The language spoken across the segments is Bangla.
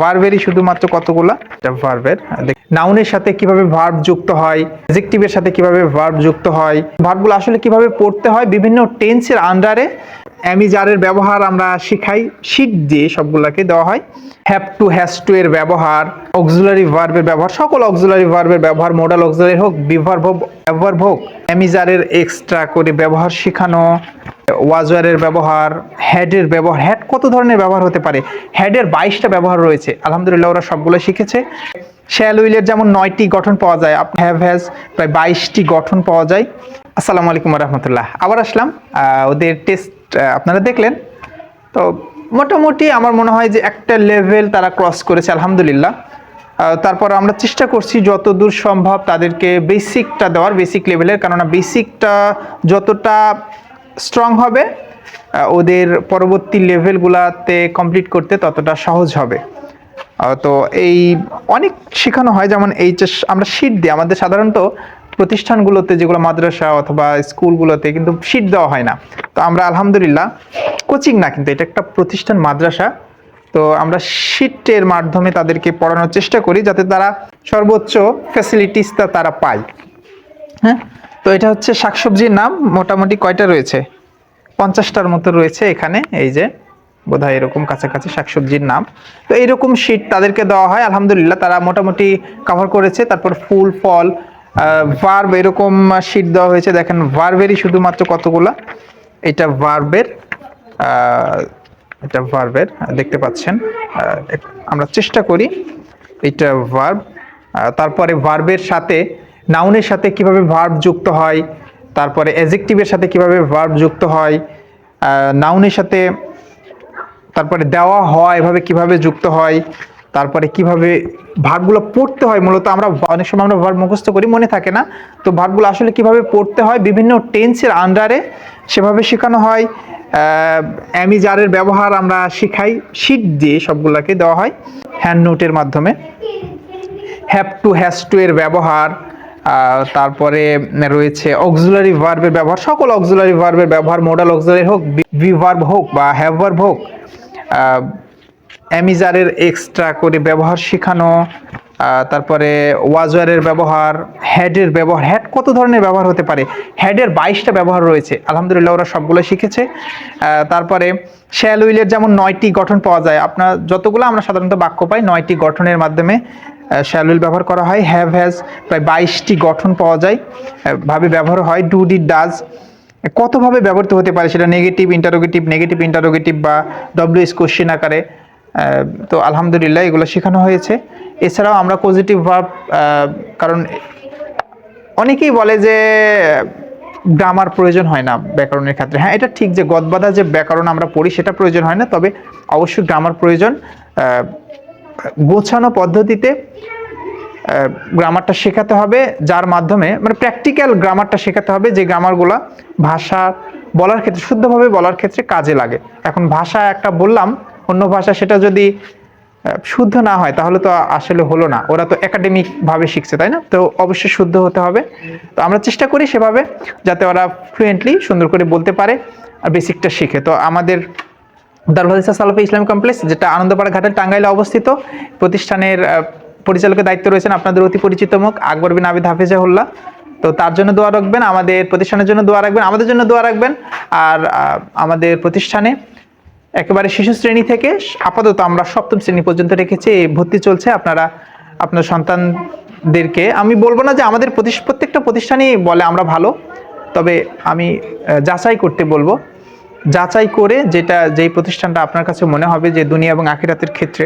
ভার্বেরই শুধুমাত্র কতগুলা? এটা ভার্বের নাউনের সাথে কীভাবে ভার্ব যুক্ত হয় অ্যাডজেক্টিভের সাথে কীভাবে ভার্ব যুক্ত হয় ভার্বগুলো আসলে কীভাবে পড়তে হয়, বিভিন্ন টেন্সের আন্ডারে অ্যামিজারের ব্যবহার আমরা শিখাই শীট দিয়ে সবগুলাকে দেওয়া হয়। হ্যাভ টু হ্যাজ টু এর ব্যবহার অক্সুলারি ভার্বের ব্যবহার, সকল অক্সুলারি ভার্বের ব্যবহার মোডাল অক্সুলারি হোক হোক অ্যাভার্ব হোক অ্যামিজারের এক্সট্রা করে ব্যবহার শেখানো ওয়াজওয়ারের ব্যবহার হ্যাডের ব্যবহার হ্যাড কত ধরনের ব্যবহার হতে পারে? হ্যাডের বাইশটা ব্যবহার রয়েছে। আলহামদুলিল্লাহ, ওরা সবগুলো শিখেছে। শ্যাল উইলের যেমন নয়টি গঠন পাওয়া যায় হ্যাভ হ্যাজ প্রায় বাইশটি গঠন পাওয়া যায়। আসসালামু আলাইকুম রহমতুল্লাহ। আবার আসলাম ওদের টেস্ট আপনারা দেখলেন। তো মোটামুটি আমার মনে হয় যে একটা লেভেল তারা ক্রস করেছে, আলহামদুলিল্লাহ। তারপর আমরা চেষ্টা করছি যত দূর সম্ভব তাদেরকে বেসিকটা দেওয়ার বেসিক লেভেলের কেননা বেসিকটা যতটা স্ট্রং হবে ওদের পরবর্তী লেভেলগুলাতে কমপ্লিট করতে ততটা সহজ হবে। তো এই অনেক শেখানো হয়, যেমন এইচএস আমরা শীট দিই, আমাদের সাধারণত প্রতিষ্ঠানগুলোতে যেগুলো মাদ্রাসা অথবা স্কুলগুলোতে কিন্তু শীট দেওয়া হয় না। তো আমরা আলহামদুলিল্লাহ কোচিং না, কিন্তু এটা একটা প্রতিষ্ঠান মাদ্রাসা। তো আমরা শীটের মাধ্যমে তাদেরকে পড়ানোর চেষ্টা করি, যাতে তারা সর্বোচ্চ ফ্যাসিলিটিসটা তারা পায়। হ্যাঁ? তো এটা হচ্ছে শাকসবজির নাম, মোটামুটি কয়টা রয়েছে? পঞ্চাশটার মতো রয়েছে এখানে, এই যে বোধহয় এরকম কাছাকাছি শাকসবজির নাম। তো এইরকম শীট তাদেরকে দেওয়া হয়, আলহামদুলিল্লাহ তারা মোটামুটি কভার করেছে, তারপর ফুল, ফল ভার্ব এরকম শীট দেওয়া হয়েছে। দেখেন ভার্বেরই শুধুমাত্র কতগুলা? এটা ভার্বের এটা ভার্বের, দেখতে পাচ্ছেন আমরা চেষ্টা করি, এটা ভার্ব তারপরে ভার্বের সাথে নাউনের সাথে কীভাবে ভার্ব যুক্ত হয়, তারপরে অ্যাজেক্টিভের সাথে কীভাবে ভার্ব যুক্ত হয় নাউনের সাথে তারপরে দেওয়া হয় এভাবে কীভাবে যুক্ত হয়, তারপরে কীভাবে ভার্বগুলো পড়তে হয়, মূলত আমরা অনেক সময় আমরা ভার্ব মুখস্থ করি, মনে থাকে না। তো ভার্বগুলো আসলে কীভাবে পড়তে হয়, বিভিন্ন টেন্সের আন্ডারে সেভাবে শেখানো হয়। অ্যামিজারের ব্যবহার আমরা শিখাই শীট দিয়ে সবগুলোকে দেওয়া হয় হ্যান্ড নোটের মাধ্যমে। হ্যাভ টু হ্যাজ টু এর ব্যবহার। তারপরে রয়েছে অক্সুলারি ভার্বের ব্যবহার। সকল অক্সুলারি ভার্বের ব্যবহার মোডাল অক্সুলারি হোক ভার্ব হোক বা হ্যাভ ভার্ব হোক অ্যামিজারের এক্সট্রা করে ব্যবহার শেখানো তারপরে ওয়াজওয়ারের ব্যবহার হ্যাডের ব্যবহার হ্যাড কত ধরনের ব্যবহার হতে পারে? হ্যাডের বাইশটা ব্যবহার রয়েছে। আলহামদুলিল্লাহ, ওরা সবগুলো শিখেছে। তারপরে শ্যাল উইলের যেমন নয়টি গঠন পাওয়া যায়, আপনার যতগুলো আমরা সাধারণত বাক্য পাই, নয়টি গঠনের মাধ্যমে শ্যাল উইল ব্যবহার করা হয়। হ্যাভ হ্যাজ প্রায় বাইশটি গঠন পাওয়া যায় ভাবে ব্যবহার হয়। ডু ডি ডাজ কতভাবে ব্যবহৃত হতে পারে সেটা নেগেটিভ ইন্টারোগেটিভ নেগেটিভ ইন্টারোগেটিভ বা ডব্লিউএস কোশ্চেন আকারে। তো আলহামদুলিল্লাহ এগুলো শেখানো হয়েছে। এছাড়াও আমরা পজিটিভ ভার্ব কারণ অনেকেই বলে যে গ্রামার প্রয়োজন হয় না ব্যাকরণের ক্ষেত্রে। হ্যাঁ এটা ঠিক যে গদবাধা যে ব্যাকরণ আমরা পড়ি সেটা প্রয়োজন হয় না, তবে অবশ্যই গ্রামার প্রয়োজন। গোছানো পদ্ধতিতে গ্রামারটা শেখাতে হবে, যার মাধ্যমে মানে প্র্যাকটিক্যাল গ্রামারটা শেখাতে হবে যে গ্রামারগুলা ভাষা বলার ক্ষেত্রে, শুদ্ধভাবে বলার ক্ষেত্রে কাজে লাগে। এখন ভাষা একটা বললাম অন্য ভাষা সেটা যদি শুদ্ধ না হয়, তাহলে তো আসলে হলো না। ওরা তো একাডেমিক ভাবে শিখছে, তাই না? তো অবশ্যই শুদ্ধ হতে হবে। তো আমরা চেষ্টা করি সেভাবে, যাতে ওরা ফ্লুয়েন্টলি সুন্দর করে বলতে পারে আর বেসিকটা শিখে। তো আমাদের দারুল হাদিসা সালাফি ইসলামিক কমপ্লেক্স যেটা আনন্দপাড়া ঘাটের টাঙ্গাইলে অবস্থিত, প্রতিষ্ঠানের পরিচালকের দায়িত্ব রয়েছেন আপনাদের অতি পরিচিত মুখ, আকবর বিন আবিদ হাফিজাহুল্লাহ। তো তার জন্য দোয়া রাখবেন, আমাদের প্রতিষ্ঠানের জন্য দোয়া রাখবেন, আমাদের জন্য দোয়া রাখবেন, আর আমাদের প্রতিষ্ঠানে একেবারে শিশু শ্রেণি থেকে আপাতত আমরা সপ্তম শ্রেণি পর্যন্ত রেখেছি ভর্তি চলছে। আপনারা, আপনার সন্তানদেরকে, আমি বলব না যে আমাদের প্রত্যেকটা প্রতিষ্ঠানই বলে আমরা ভালো, তবে আমি যাচাই করতে বলব। যাচাই করে যেটা, যেই প্রতিষ্ঠানটা আপনার কাছে মনে হবে যে দুনিয়া এবং আখিরাতের ক্ষেত্রে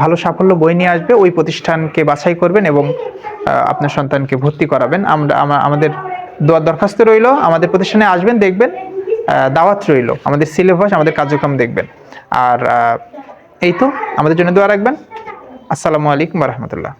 ভালো সাফল্য বই নিয়ে আসবে, ওই প্রতিষ্ঠানকে বাছাই করবেন এবং আপনার সন্তানকে ভর্তি করাবেন। আমরা আমাদের দোয়ার দরখাস্ত রইল, আমাদের প্রতিষ্ঠানে আসবেন, দেখবেন। দাওয়াত রইল। আমাদের সিলেবাস আমাদের কার্যক্রম দেখবেন। আর এই তো, আমাদের জন্য দোয়া রাখবেন। আসসালামু আলাইকুম রহমতুল্লাহ।